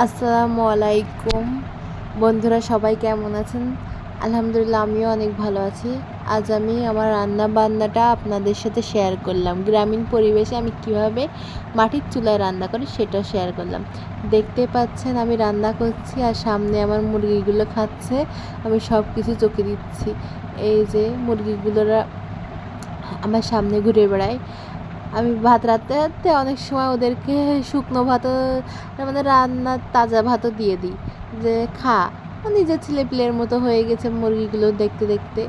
আসসালামু আলাইকুম। বন্ধুরা, সবাই কেমন আছেন? আলহামদুলিল্লাহ, আমিও অনেক ভালো আছি। আজ আমি আমার রান্না বান্নাটা আপনাদের সাথে শেয়ার করলাম। গ্রামীণ পরিবেশে আমি কীভাবে মাটির চুলায় রান্না করি সেটা শেয়ার করলাম। দেখতে পাচ্ছেন, আমি রান্না করছি আর সামনে আমার মুরগিগুলো খাচ্ছে। আমি সব কিছু চোখে দিচ্ছি। এই যে মুরগিগুলোরা আমার সামনে ঘুরে বেড়ায়। আমি ভাত রাঁধতে অনেক সময় ওদেরকে শুকনো ভাতও মানে রান্নার তাজা ভাতও দিয়ে দিই। যে খা। নিজের ছেলে পিলের মতো হয়ে গেছে মুরগিগুলো দেখতে দেখতে।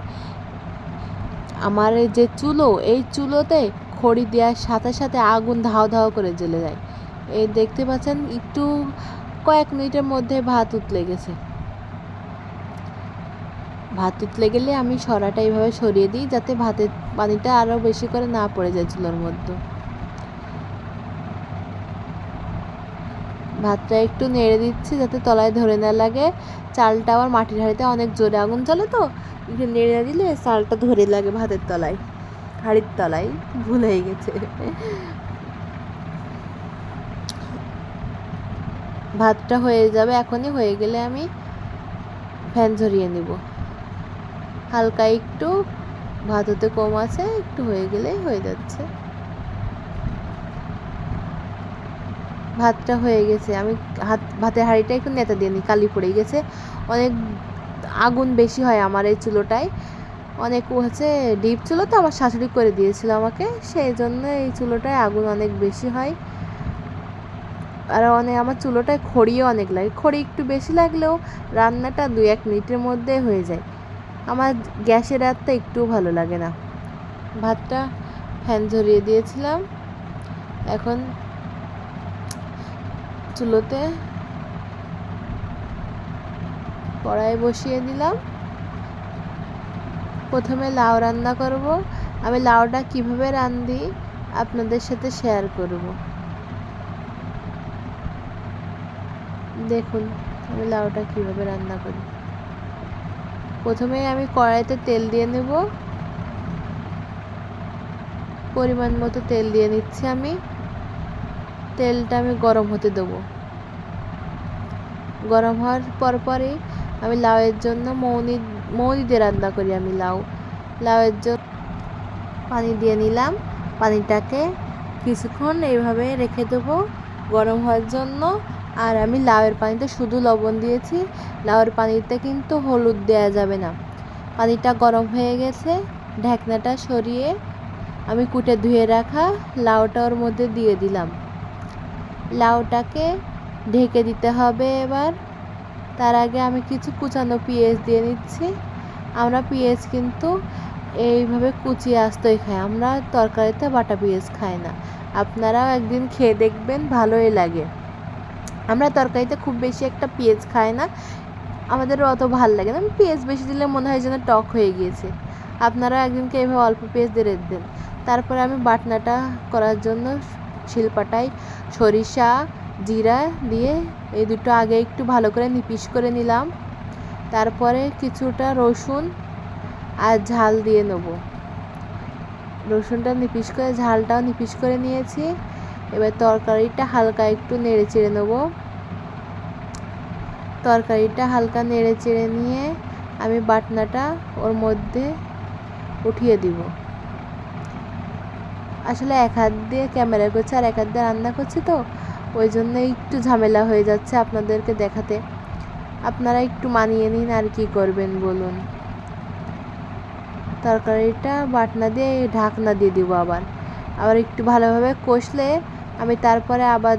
আমার যে চুলো, এই চুলোতে খড়ি দেওয়ার সাথে সাথে আগুন ধাও ধাও করে জ্বলে যায়। এই দেখতে পাচ্ছেন, একটু কয়েক মিনিটের মধ্যে ভাত উতলে গেছে। ভাত উতলে গেলে আমি সরাটা এইভাবে সরিয়ে দিই যাতে ভাতের পানিটা আরও বেশি করে না পড়ে যায় চুলোর মধ্যে। ভাতটা একটু নেড়ে দিচ্ছি যাতে তলায় ধরে না লাগে। চালটা আবার মাটির হাঁড়িতে অনেক জোরে আগুন জ্বলে তো, একটু নেড়ে দিলে চালটা ধরে লাগে ভাতের তলায়, হাঁড়ির তলায়, ভুল হয়ে গেছে। ভাতটা হয়ে যাবে, এখনই হয়ে গেলে আমি ফ্যান ঝরিয়ে নিব। হালকা একটু, ভাত হতে কম আছে, একটু হয়ে গেলেই হয়ে যাচ্ছে। ভাতটা হয়ে গেছে। আমি হাত, ভাতের হাঁড়িটা একটু নেতা দিয়ে নিই কালি পড়ে গেছে। অনেক আগুন বেশি হয় আমার এই চুলোটায়। অনেক হচ্ছে ডিপ চুলো তো আমার শাশুড়ি করে দিয়েছিল আমাকে, সেই জন্য এই চুলোটায় আগুন অনেক বেশি হয়। আর অনেক আমার চুলোটায় খড়িও অনেক লাগে। খড়ি একটু বেশি লাগলেও রান্নাটা দু এক মিনিটের মধ্যে হয়ে যায়। আমার গ্যাসের রাতটা একটুও ভালো লাগে না। ভাতটা ফ্যান ঝরিয়ে দিয়েছিলাম। এখন চুলোতে কড়াই বসিয়ে দিলাম। প্রথমে লাউ রান্না করব। আমি লাউটা কীভাবে রান্ধি আপনাদের সাথে শেয়ার করব। দেখুন আমি লাউটা কীভাবে রান্না করি। প্রথমে আমি কড়াইতে তেল দিয়ে নেব। পরিমাণ মতো তেল দিয়ে নিচ্ছি আমি। তেলটা আমি গরম হতে দেবো। গরম হওয়ার পর পরই আমি লাউয়ের জন্য মৌনি মৌনি দিয়ে রান্না করি আমি লাউ। লাউয়ের জন্য পানি দিয়ে নিলাম। পানিটাকে কিছুক্ষণ এইভাবে রেখে দেবো। গরম হওয়ার জন্য আর আমি লাউয়ের পানিতে শুধু লবণ দিয়েছি। লাউয়ের পানিতে কিন্তু হলুদ দেওয়া যাবে না। পানিটা গরম হয়ে গেছে, ঢাকনাটা সরিয়ে আমি কুটে ধুয়ে রাখা লাউটা ওর মধ্যে দিয়ে দিলাম। লাউটাকে ঢেকে দিতে হবে এবার। তার আগে আমি কিছু কুচানো পেঁয়াজ দিয়ে নিচ্ছি। আমরা পেঁয়াজ কিন্তু এইভাবে কুচিয়ে আসতেই খাই, আমরা তরকারিতে বাটা পেঁয়াজ খাই না। আপনারাও একদিন খেয়ে দেখবেন, ভালোই লাগে। আমরা তরকারিতে খুব বেশি একটা পেঁয়াজ খাই না। আমাদের অত ভালো লাগে না। পেঁয়াজ বেশি দিলে মনে হয় যেন টক হয়ে গিয়েছে। আপনারা একদিনকে এভাবে অল্প পেঁয়াজ দিয়ে দেন। তারপরে আমি বাটনাটা করার জন্য শিলপাটায় সরিষা, জিরা দিয়ে এই দুটো আগে একটু ভালো করে নিপিস করে নিলাম। তারপরে কিছুটা রসুন আর ঝাল দিয়ে নেব। রসুনটা নিপিস করে, ঝালটাও নিপিস করে নিয়েছি। এবার তরকারিটা হালকা একটু নেড়ে চেড়ে নেব। তরকারিটা হালকা নেড়ে চেড়ে নিয়ে আমি বাটনাটা ওর মধ্যে উঠিয়ে দিব। আসলে এক হাত দিয়ে ক্যামেরা করছে আর এক হাত দিয়ে রান্না করছি তো, ওই জন্য একটু ঝামেলা হয়ে যাচ্ছে আপনাদেরকে দেখাতে। আপনারা একটু মানিয়ে নিন আর কি করবেন বলুন। তরকারিটা বাটনা দিয়ে ঢাকনা দিয়ে দিব আবার। আবার একটু ভালোভাবে কষলে আমি তারপরে আবার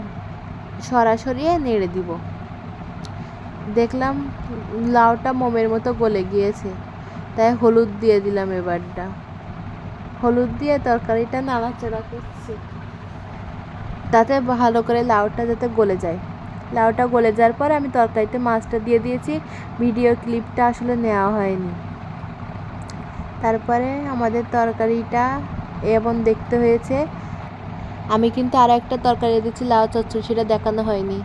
সরাসরি নেড়ে দিব। দেখলাম লাউটা মোমের মতো গলে গিয়েছে। তাই হলুদ দিয়ে দিলাম এবারটা। হলুদ দিয়ে তরকারিটা নাড়াচাড়া করছি। তাতে ভালো করে লাউটা যাতে গলে যায়। লাউটা গলে যাওয়ার পর আমি তরকারিতে মাছটা দিয়ে দিয়েছি। ভিডিও ক্লিপটা আসলে নেওয়া হয়নি। তারপরে আমাদের তরকারিটা এমন দেখতে হয়েছে আমি কিন্তু আর একটা তরকারি দিচ্ছি লাউ চচ্চড়ি সেটা দেখানো হয়নি।